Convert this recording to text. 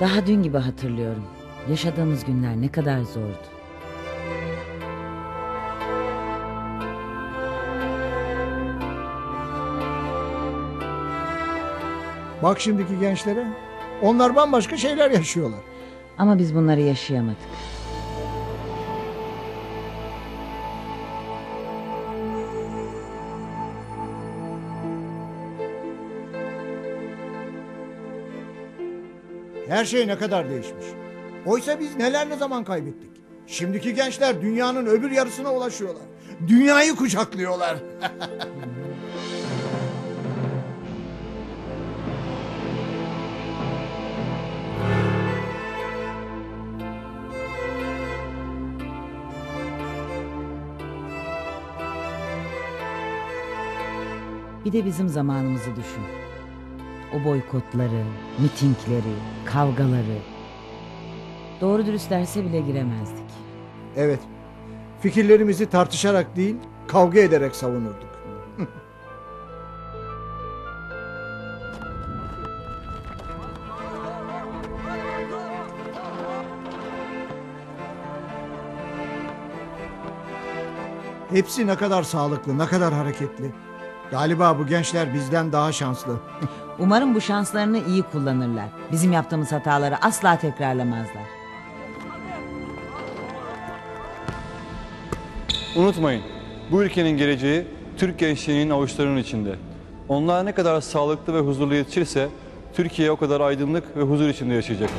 Daha dün gibi hatırlıyorum. Yaşadığımız günler ne kadar zordu. Bak şimdiki gençlere. Onlar bambaşka şeyler yaşıyorlar. Ama biz bunları yaşayamadık. Her şey ne kadar değişmiş. Oysa biz neler ne zaman kaybettik. Şimdiki gençler dünyanın öbür yarısına ulaşıyorlar. Dünyayı kucaklıyorlar. Bir de bizim zamanımızı düşün. O boykotları, mitingleri, kavgaları. Doğru dürüst derse bile giremezdik. Evet. Fikirlerimizi tartışarak değil, kavga ederek savunurduk. Hepsi ne kadar sağlıklı, ne kadar hareketli. Galiba bu gençler bizden daha şanslı. Umarım bu şanslarını iyi kullanırlar. Bizim yaptığımız hataları asla tekrarlamazlar. Unutmayın, bu ülkenin geleceği Türk gençliğinin avuçlarının içinde. Onlar ne kadar sağlıklı ve huzurlu yetişirse Türkiye o kadar aydınlık ve huzur içinde yaşayacaktır.